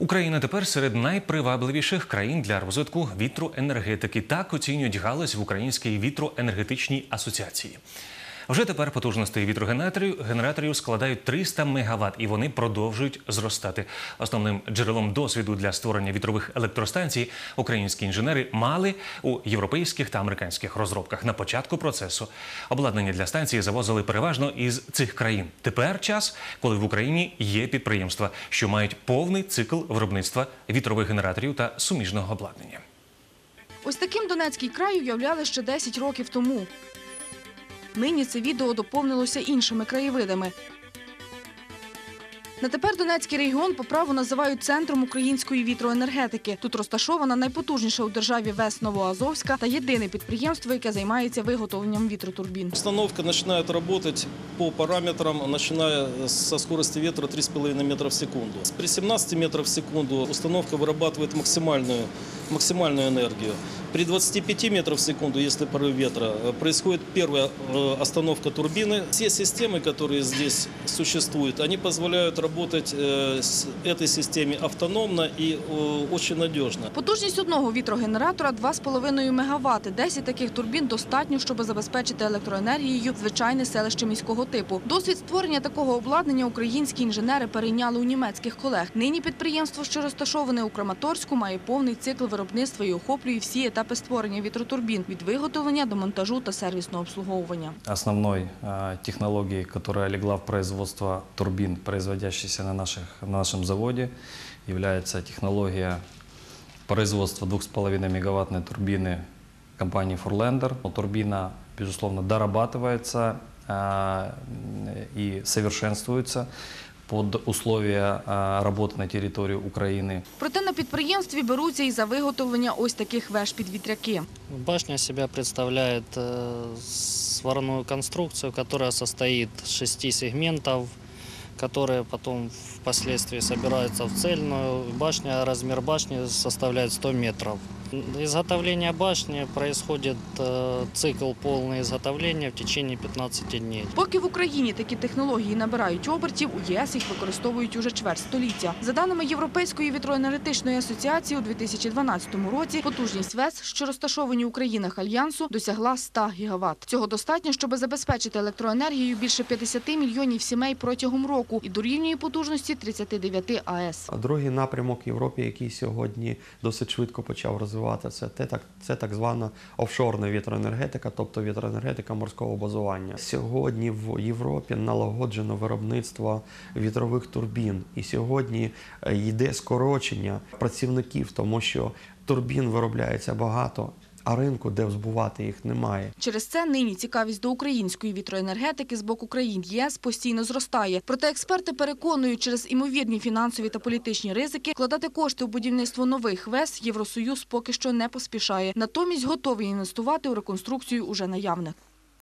Україна тепер серед найпривабливіших країн для розвитку вітроенергетики. Так оцінюють галузь в Українській вітроенергетичній асоціації. Вже тепер потужності вітрогенераторів генераторів складають 300 МВт, і вони продовжують зростати. Основним джерелом досвіду для створення вітрових електростанцій українські інженери мали у європейських та американських розробках. На початку процесу обладнання для станції завозили переважно із цих країн. Тепер час, коли в Україні є підприємства, що мають повний цикл виробництва вітрових генераторів та суміжного обладнання. Ось таким Донецький край уявляли ще 10 років тому. Нині це відео доповнилося іншими краєвидами. На тепер Донецький регіон по праву називають центром української вітроенергетики. Тут розташована найпотужніша у державі ВЕС Новоазовська та єдине підприємство, яке займається виготовленням вітротурбін. Установка начинает работать по параметрам, начиная со скорости ветра 3,5 метра в секунду. При 17 метров в секунду установка вырабатывает максимальную, максимальную энергию. При 25 метров в секунду, если порыв ветра, э, происходит первая э, остановка турбины. Все системы, которые здесь существуют, они позволяют работать э, с этой системе автономно и э, очень надежно. Потужність одного вітрогенератора 2,5 МВт. 10 таких турбін достатньо, щоб забезпечити електроенергією звичайне селище міського типу. Досвід створення такого обладнання українські інженери перейняли у німецьких колег. Нині підприємство, що розташоване у Краматорську, має повний цикл виробництва і охоплює всі етапи створення вітротурбін від виготовлення до монтажу та сервісного обслуговування. Основной э, технологией, которая легла в производство турбин, производящихся на, наших, на нашем заводе, является технология производства 2,5 мегаваттной турбины компании Furlander. Турбина, безусловно, дорабатывается э, и совершенствуется под условия э, работы на территории Украины. Проте на підприємстві беруться і за виготовлення ось таких веж під вітряки. Башня себя представляет э, сварную конструкцию, которая состоит из шести сегментов, которые потом впоследствии собираются в цельную. Башня, размер башни составляет 100 метров. Изготовление башни происходит э, цикл полное изготовления в течение 15 дней. Поки в Україні такі технології набирають обертів, у єС їх використовують уже чверть століття. За даними Європейської вітроенергетичної асоціації, у 2012 році потужність ВЕС, що розташовані у країнах Альянсу, досягла 100 гігаватт. Цього достатньо, щоб забезпечити електроенергією більше 50 мільйонів сімей протягом року і дорівнює потужності 39 АЕС. А Другий напрямок в Європі, який сьогодні досить швидко почав розвиватися, це. Те так, це так звана офшорна вітроенергетика, тобто вітроенергетика морського базування. Сьогодні в Європі налагоджено виробництво вітрових турбін, і сьогодні е, йде скорочення працівників, тому що турбін виробляється багато, а ринку, де збувати їх, немає. Через це нині цікавість до української вітроенергетики з боку країн ЄС постійно зростає. Проте експерти переконують, через імовірні фінансові та політичні ризики вкладати кошти у будівництво нових ВЕС Євросоюз поки що не поспішає. Натомість готовий інвестувати у реконструкцію уже наявних.